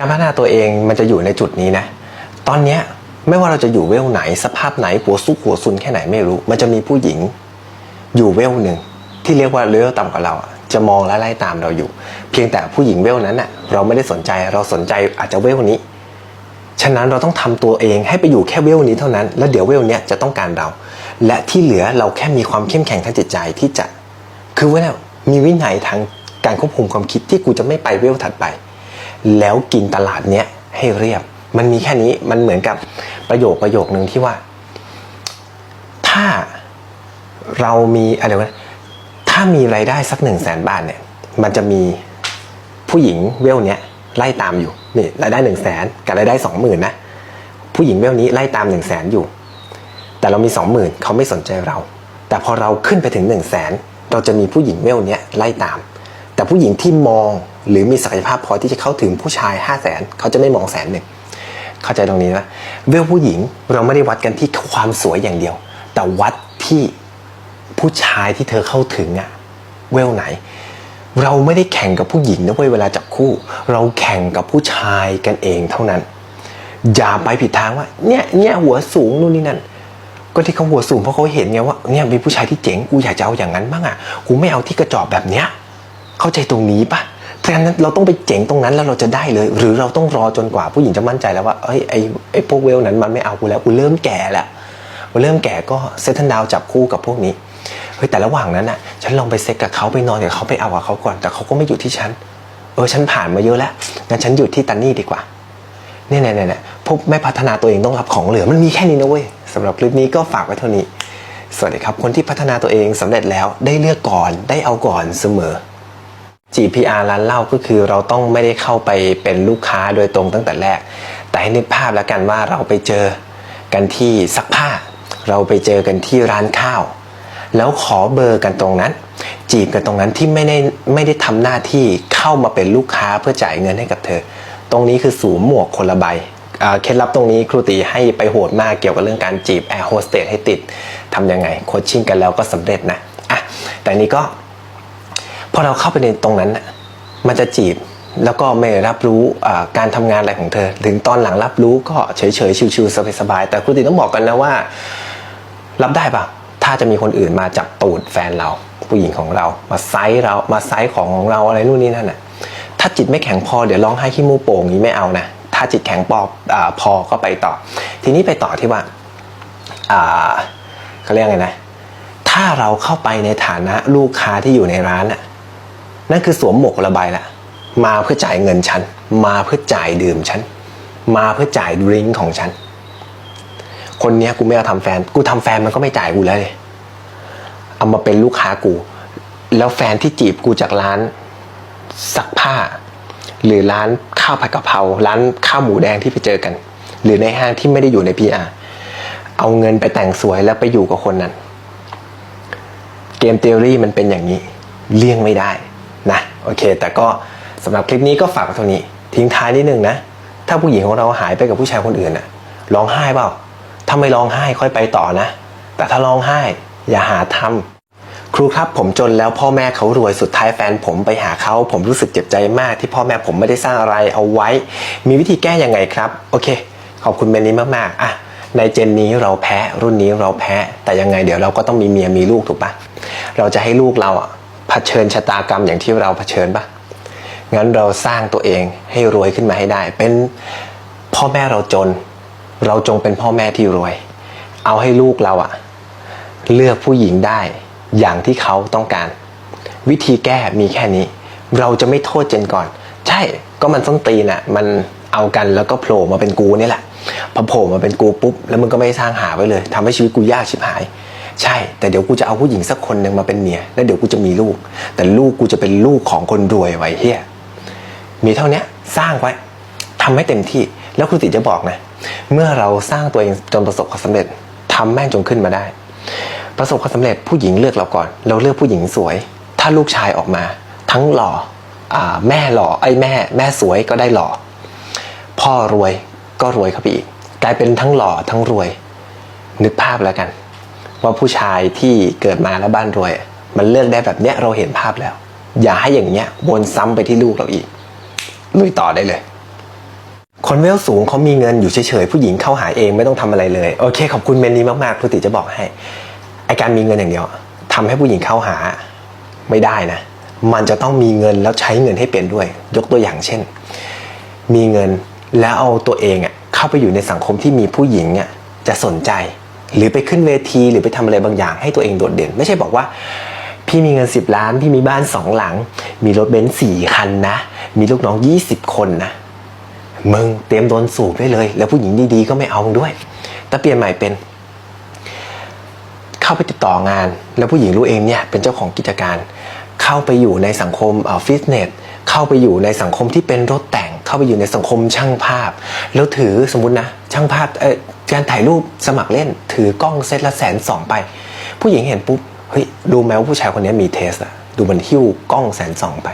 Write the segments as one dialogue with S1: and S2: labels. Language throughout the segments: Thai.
S1: การพัฒนาตัวเองมันจะอยู่ในจุดนี้นะ ตอนเนี้ยไม่ว่าเราจะอยู่เวลไหน สภาพไหนหัวซุกหัวซุนแค่ไหนไม่รู้ มันจะมีผู้หญิงอยู่เวลหนึ่งที่เรียกว่าเลเวลต่ำกว่าเราอะจะมองและไล่ตามเราอยู่ เพียงแต่ผู้หญิงเวลนั้นน่ะเราไม่ได้สนใจเราสนใจอาจจะเวลนี้ ฉะนั้นเราต้องทำตัวเองให้ไปอยู่แค่เวลนี้เท่านั้น แล้วเดี๋ยวเวลเนี้ยจะต้องการเรา และที่เหลือเราแค่มีความเข้มแข็งทางจิตใจที่จะ คือว่ามีวินัยทางการควบคุมความคิดที่กูจะไม่ไปเวลถัดไป แล้วกินตลาดเนี้ยให้เรียบ มันมีแค่นี้มันเหมือนกับประโยคประโยคนึงที่ว่า ถ้าเรามีอะไรวะถ้ามีรายได้สักหนึ่งแสนบาทเนี่ย มันจะมีผู้หญิงเวลเนี้ยไล่ตามอยู่นี่รายได้หนึ่งแสนกับรายได้สองหมื่นนะผู้หญิงเวลนี้ไล่ตามหนึ่งแสนอยู่ แต่เรามีสองหมื่นเขาไม่สนใจเรา แต่พอเราขึ้นไปถึงหนึ่งแสนเราจะมีผู้หญิงเวลเนี้ยไล่ตาม แต่ผู้หญิงที่มอง หรือมีศักยภาพพอที่จะเข้าถึงผู้ชายห้าแสนเขาจะไม่มองแสนหนึ่งเข้าใจตรงนี้นะเวลผู้หญิงเราไม่ได้วัดกันที่ความสวยอย่างเดียว แต่วัดที่ผู้ชายที่เธอเข้าถึงอะเวลไหน เราไม่ได้แข่งกับผู้หญิงนะเว้ยเวลาจับคู่ เราแข่งกับผู้ชายกันเองเท่านั้น อย่าไปผิดทางว่าเนี่ยเนี่ยหัวสูงนู่นนี่นั่นก็ที่เขาหัวสูงเพราะเขาเห็นไงว่าเนี่ยมีผู้ชายที่เจ๋งกูอยากจะเอาอย่างนั้นบ้างอะกูไม่เอาที่กระจอกแบบเนี้ยเข้าใจตรงนี้ปะ ราะฉะนั้นเราต้องไปเจ๋งตรงนั้นแล้วเราจะได้เลย หรือเราต้องรอจนกว่าผู้หญิงจะมั่นใจแล้วว่าเอ้ยไอ้ไอ้พวกเวลนั้นมันไม่เอากูแล้วกูเริ่มแก่แล้วกูเริ่มแก่ก็เซตเทิลดาวจับคู่กับพวกนี้เฮ้ยแต่ระหว่างนั้นน่ะฉันลองไปเซ็กกับเขาไปนอนกับเขาไปเอากับเขาก่อนแต่เขาก็ไม่หยุดที่ฉันเออฉันผ่านมาเยอะแล้วงั้นฉันหยุดที่ตันนี่ดีกว่าเนี่ยเนี่ยเนี่ยพวกไม่พัฒนาตัวเองต้องรับของเหลือมันมีแค่นี้นะเว้ยสำหรับคลิปนี้ก็ฝากไว้เท่านี้ สวัสดีครับ คนที่พัฒนาตัวเองสำเร็จแล้วได้เลือกก่อนได้เอาก่อนเสมอ GPR ร้านเหล้าก็คือเราต้องไม่ได้เข้าไปเป็นลูกค้าโดยตรงตั้งแต่แรก แต่ให้นึกภาพแล้วกันว่าเราไปเจอกันที่ซักผ้า เราไปเจอกันที่ร้านข้าว แล้วขอเบอร์กันตรงนั้น จีบกันตรงนั้นที่ไม่ได้ไม่ได้ทำหน้าที่เข้ามาเป็นลูกค้าเพื่อจ่ายเงินให้กับเธอ ตรงนี้คือสวมหมวกคนละใบเคล็ดลับตรงนี้ครูตีให้ไปโหดมากเกี่ยวกับเรื่องการจีบแอร์โฮสเตสให้ติดทำยังไงโคชชิ่งกันแล้วก็สำเร็จนะอะแต่นี้ก็ พอเราเข้าไปในตรงนั้นน่ะมันจะจีบแล้วก็ไม่รับรู้การทำงานอะไรของเธอ ถึงตอนหลังรับรู้ก็เฉยๆชิวๆสบายๆแต่ครูติต้องบอกกันนะว่า รับได้ปะถ้าจะมีคนอื่นมาจับตูดแฟนเรา ผู้หญิงของเรามาไซส์เรามาไซส์ของเราอะไรนู่นนี่นั่นน่ะถ้าจิตไม่แข็งพอเดี๋ยวร้องไห้ขี้มูกโป่งนี้ไม่เอานะถ้าจิตแข็งปอบอพอก็ไปต่อ ทีนี้ไปต่อที่ว่าเขาเรียกไงนะ ถ้าเราเข้าไปในฐานะลูกค้าที่อยู่ในร้านน่ะ นั่นคือสวมหมวกระบายละมาเพื่อจ่ายเงินฉัน มาเพื่อจ่ายดื่มฉัน มาเพื่อจ่ายดริงก์ของฉัน คนเนี้ยกูไม่เอาทำแฟน กูทำแฟนมันก็ไม่จ่ายกูแล้วเลยเอามาเป็นลูกค้ากู แล้วแฟนที่จีบกูจากร้านซักผ้า หรือร้านข้าวผัดกะเพราร้านข้าวหมูแดงที่ไปเจอกัน หรือในห้างที่ไม่ได้อยู่ในพีอาเอาเงินไปแต่งสวยแล้วไปอยู่กับคนนั้น เกมเทอรี่มันเป็นอย่างนี้ เลี่ยงไม่ได้ โอเค แต่ก็สำหรับคลิปนี้ก็ฝากไว้เท่านี้ ทิ้งท้ายนิดนึงนะ ถ้าผู้หญิงของเราหายไปกับผู้ชายคนอื่นน่ะร้องไห้เปล่าถ้าไม่ร้องไห้ค่อยไปต่อนะ แต่ถ้าร้องไห้อย่าหาทำครูครับผมจนแล้วพ่อแม่เขารวยสุดท้ายแฟนผมไปหาเขาผมรู้สึกเจ็บใจมากที่พ่อแม่ผมไม่ได้สร้างอะไรเอาไว้ มีวิธีแก้ยังไงครับ โอเค ขอบคุณเมนนี้มากๆอะในเจนนี้เราแพ้รุ่นนี้เราแพ้ แต่ยังไงเดี๋ยวเราก็ต้องมีเมียมีลูกถูกปะเราจะให้ลูกเราอะ เผชิญชะตากรรมอย่างที่เราเผชิญปะงั้นเราสร้างตัวเองให้รวยขึ้นมาให้ได้ เป็นพ่อแม่เราจน เราจงเป็นพ่อแม่ที่รวย เอาให้ลูกเราอะเลือกผู้หญิงได้อย่างที่เขาต้องการ วิธีแก้มีแค่นี้ เราจะไม่โทษเจนก่อน ใช่ก็มันส้นตีนอะ มันเอากันแล้วก็โผล่มาเป็นกูนี่แหละพอโผล่มาเป็นกูปุ๊บแล้วมึงก็ไม่สร้างหาไว้เลยทำให้ชีวิตกูยากชิบหาย ใช่ แต่เดี๋ยวกูจะเอาผู้หญิงสักคนหนึ่งมาเป็นเมียแล้วเดี๋ยวกูจะมีลูก แต่ลูกกูจะเป็นลูกของคนรวยไว้เฮียมีเท่านี้สร้างไว้ทำให้เต็มที่แล้วครูติจะบอกนะ เมื่อเราสร้างตัวเองจนประสบความสำเร็จทำแม่งจงขึ้นมาได้ ประสบความสำเร็จผู้หญิงเลือกเราก่อน เราเลือกผู้หญิงสวย ถ้าลูกชายออกมา ทั้งหล่ออแม่หล่อไอ้แม่ แม่สวยก็ได้หล่อ พ่อรวยก็รวยเข้าไปอีกกลายเป็นทั้งหล่อทั้งรวย นึกภาพแล้วกัน ว่าผู้ชายที่เกิดมาแล้วบ้านรวย มันเลือกได้แบบเนี้ยเราเห็นภาพแล้ว อย่าให้อย่างเนี้ยวนซ้ำไปที่ลูกเราอีกลุยต่อได้เลย คนเวลสูงเขามีเงินอยู่เฉยๆผู้หญิงเข้าหาเองไม่ต้องทำอะไรเลยโอเค ขอบคุณเมนนี้มากๆครูติจะบอกให้ไอการมีเงินอย่างเดียวทำให้ผู้หญิงเข้าหาไม่ได้นะ มันจะต้องมีเงินแล้วใช้เงินให้เป็นด้วย ยกตัวอย่างเช่น มีเงินแล้วเอาตัวเองอะเข้าไปอยู่ในสังคมที่มีผู้หญิงอะจะสนใจ หรือไปขึ้นเวทีหรือไปทำอะไรบางอย่างให้ตัวเองโดดเด่น ไม่ใช่บอกว่า พี่มีเงิน 10 ล้าน พี่มีบ้านสองหลัง มีรถเบนซ์สี่คันนะ มีลูกน้อง 20 คนนะมึงเตรียมโดนสูบได้เลย แล้วผู้หญิงดีๆก็ไม่เอามึงด้วย แต่เปลี่ยนใหม่เป็น เข้าไปติดต่องาน แล้วผู้หญิงรู้เองเนี่ยเป็นเจ้าของกิจการ เข้าไปอยู่ในสังคมฟิตเนสเข้าไปอยู่ในสังคมที่เป็นรถแต่ง เข้าไปอยู่ในสังคมช่างภาพ แล้วถือสมมตินะ ช่างภาพเออ การถ่ายรูปสมัครเล่นถือกล้องเซตละแสนสองไป ผู้หญิงเห็นปุ๊บเฮ้ยดูแม้ว่าผู้ชายคนนี้มีเทสอะดูมันหิ้วกล้องแสนสองไป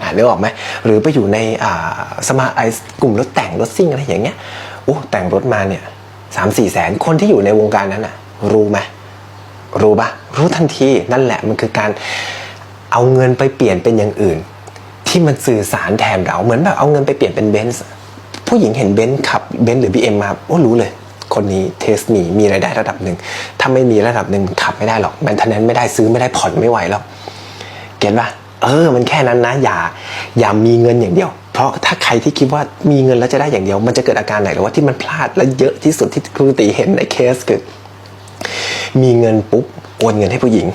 S1: อ่านึกออกไหมหรือไปอยู่ในอ่าสมาไอกลุ่มรถแต่งรถซิ่งอะไรอย่างเงี้ยโอ้แต่งรถมาเนี่ยสามสี่แสนคนที่อยู่ในวงการนั้นอะรู้ไหมรู้ปะรู้ทันทีนั่นแหละมันคือการเอาเงินไปเปลี่ยนเป็นอย่างอื่น ที่มันสื่อสารแทนเราเหมือนแบบเอาเงินไปเปลี่ยนเป็นเบนซ์ผู้หญิงเห็นเบนซ์ขับเบนซ์หรือ BM มาโอ้รู้เลย คนนี้เทสมีมีรายได้ระดับหนึ่งถ้าไม่มีระดับหนึ่งขับไม่ได้หรอกแมนเทนแนนไม่ได้ซื้อไม่ได้ผ่อนไม่ไหวแล้วเก็ตปะเออ มันแค่นั้นนะอย่าอย่ามีเงินอย่างเดียว เพราะถ้าใครที่คิดว่ามีเงินแล้วจะได้อย่างเดียว มันจะเกิดอาการไหนหรือว่าที่มันพลาดและเยอะที่สุดที่ครูตีเห็นในเคสคือมีเงินปุ๊บโอนเงินให้ผู้หญิง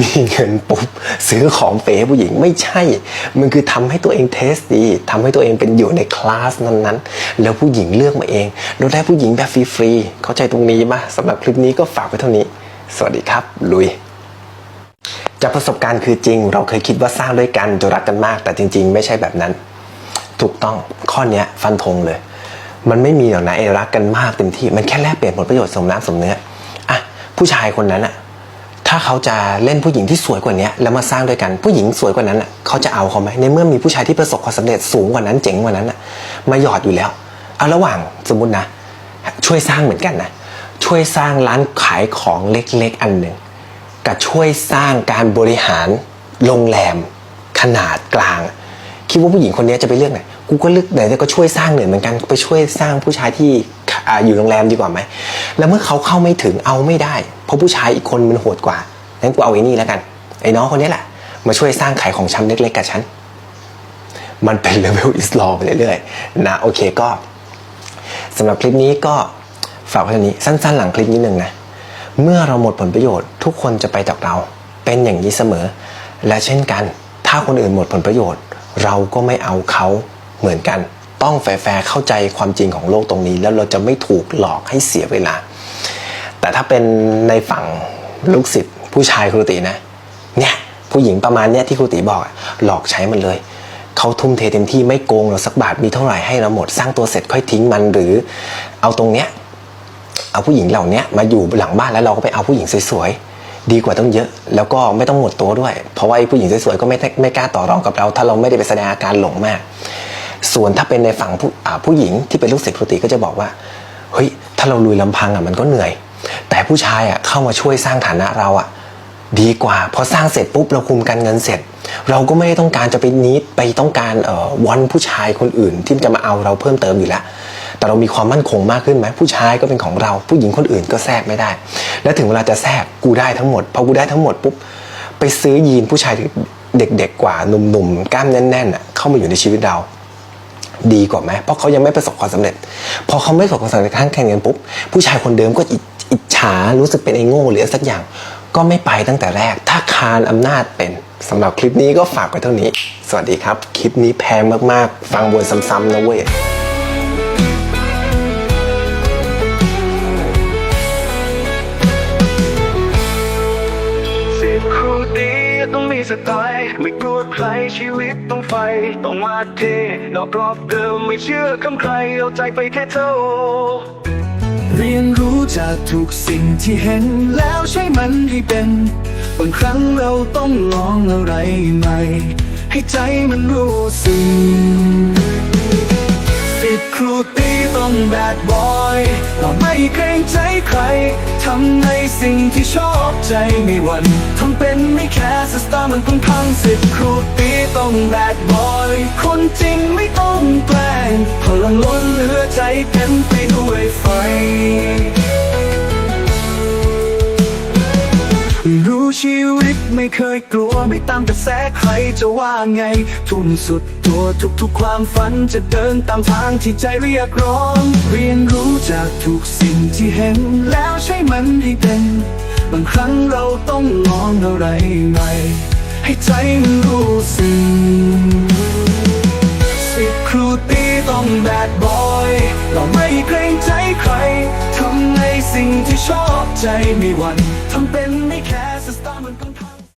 S1: มีเงินปุ๊บซื้อของเป๋ผู้หญิงไม่ใช่ มันคือทำให้ตัวเองเทสดีทำให้ตัวเองเป็นอยู่ในคลาสนั้นๆ แล้วผู้หญิงเลือกมาเองเราได้ผู้หญิงแบบฟรีๆเข้าใจตรงนี้ป่ะสำหรับคลิปนี้ก็ฝากไว้เท่านี้ สวัสดีครับ ลุยจากประสบการณ์คือจริง เราเคยคิดว่าสร้างด้วยกันจะรักกันมาก แต่จริง ๆ ไม่ใช่แบบนั้น ถูกต้องข้อนี้ฟันธงเลย มันไม่มีหรอกนะไอ้รักกันมากเต็มที่ มันแค่แลกเปลี่ยนผลประโยชน์สมน้ำสมเนื้ออะผู้ชายคนนั้นอะ ถ้าเขาจะเล่นผู้หญิงที่สวยกว่านี้แล้วมาสร้างด้วยกันผู้หญิงสวยกว่านั้นอะเขาจะเอาเขาไหมในเมื่อมีผู้ชายที่ประสบความสำเร็จสูงกว่านั้นเจ๋งกว่านั้นอะมาหยอดอยู่แล้วเอาระหว่างสมมตินะ ช่วยสร้างเหมือนกันนะช่วยสร้างร้านขายของเล็กๆอันหนึ่งกับช่วยสร้างการบริหารโรงแรม ขนาดกลาง คิดว่าผู้หญิงคนนี้จะไปเลือกไหนกูก็เลือกไหนแต่ก็ช่วยสร้างหน่อเหมือนกัน ไปช่วยสร้างผู้ชายที่ อยู่โรงแรมดีกว่าไหม แล้วเมื่อเขาเข้าไม่ถึงเอาไม่ได้ เพราะผู้ชายอีกคนมันโหดกว่างั้นกูเอาไอ้นี่แล้วกัน ไอ้น้องคนนี้แหละ มาช่วยสร้างขายของชำเล็กๆกับฉัน มันเป็นเลเวลอิสลอไปเรื่อยๆนะโอเคก็สำหรับคลิปนี้ก็ฝากไว้ท่นี้สั้นๆ หลังคลิปนิดนึงนะ เมื่อเราหมดผลประโยชน์ทุกคนจะไปจากเรา เป็นอย่างนี้เสมอ และเช่นกัน ถ้าคนอื่นหมดผลประโยชน์ เราก็ไม่เอาเขาเหมือนกัน ต้องแฟร์เข้าใจความจริงของโลกตรงนี้ แล้วเราจะไม่ถูกหลอกให้เสียเวลา แต่ถ้าเป็นในฝั่งลูกศิษย์ผู้ชายครูตินะ เนี่ยผู้หญิงประมาณเนี้ยที่ครูติบอกหลอกใช้มันเลยเขาทุ่มเทเต็มที่ไม่โกงเราสักบาทมีเท่าไหร่ให้เราหมดสร้างตัวเสร็จค่อยทิ้งมันหรือเอาตรงเนี้ยเอาผู้หญิงเหล่านี้มาอยู่หลังบ้านแล้วเราก็ไปเอาผู้หญิงสวยๆดีกว่าต้องเยอะ แล้วก็ไม่ต้องหมดตัวด้วย เพราะว่าผู้หญิงสวยๆก็ไม่ไม่กล้าต่อรองกับเรา ถ้าเราไม่ได้ไปแสดงอาการหลงมาก ส่วนถ้าเป็นในฝั่งผู้ผู้หญิงที่เป็นลูกศิษย์ครูติก็จะบอกว่าเฮ้ยถ้าเราลุยลำพังอะมันก็เหนื่อย แต่ผู้ชายอะเข้ามาช่วยสร้างฐานะเราอะดีกว่าพอสร้างเสร็จปุ๊บเราคุมการเงินเสร็จ เราก็ไม่ได้ต้องการจะไปนิดไปต้องการเอ่อวอนผู้ชายคนอื่นที่จะมาเอาเราเพิ่มเติมอยู่แล้วแต่เรามีความมั่นคงมากขึ้นไหมผู้ชายก็เป็นของเรา ผู้หญิงคนอื่นก็แทรกไม่ได้ แล้วถึงเวลาจะแทรกกูได้ทั้งหมดพอกูได้ทั้งหมดปุ๊บไปซื้อยีนผู้ชายเด็กๆกว่าหนุ่มๆกล้ามแน่นๆเข้ามาอยู่ในชีวิตเรา ดีกว่าไหมเพราะเขายังไม่ประสบความสำเร็จ พอเขาไม่ประสบความสำเร็จข้างแข่งกันปุ๊บผู้ชายคนเดิมก็อิจฉารู้สึกเป็นไอ้โง่หรือสักอย่าง ก็ไม่ไปตั้งแต่แรก ถ้าคานอำนาจเป็นสำหรับคลิปนี้ก็ฝากไว้เท่านี้ สวัสดีครับ คลิปนี้แพงมากๆ ฟังวนซ้ำๆนะเว้ย
S2: สไตล์ไม่กลัวใครชีวิตต้องไฟ ต้องมาเทนอกรอบเดิมไม่เชื่อคำใครเอาใจไปแค่เท่า เรียนรู้จากทุกสิ่งที่เห็นแล้วใช้มันให้เป็น บางครั้งเราต้องลองอะไรใหม่ ให้ใจมันรู้สึกสิ ครูตีต้องแบดบอยเราไม่เกรงใจใคร ทำในสิ่งที่ชอบใจไม่วัน ทำเป็นไม่แคร์สตาร์มันต้องพังสิบครูตีต้องแบดบอย คนจริงไม่ต้องแกล้งพลังล้นเหลือใจเต็มไปด้วยไฟ ชีวิตไม่เคยกลัวไม่ตามกระแสใครจะว่าไง ทุ่มสุดตัวทุกๆความฝันจะเดินตามทางที่ใจเรียกร้อง เรียนรู้จากทุกสิ่งที่เห็น แล้วใช้มันให้เป็นบางครั้งเราต้องลองอะไรใหม่ให้ใจมันรู้สึกสิบครูตีต้องแบดบอย เราไม่เกรงใจใคร ทำในสิ่งที่ชอบใจไม่หวันทำเป็นไม่แคร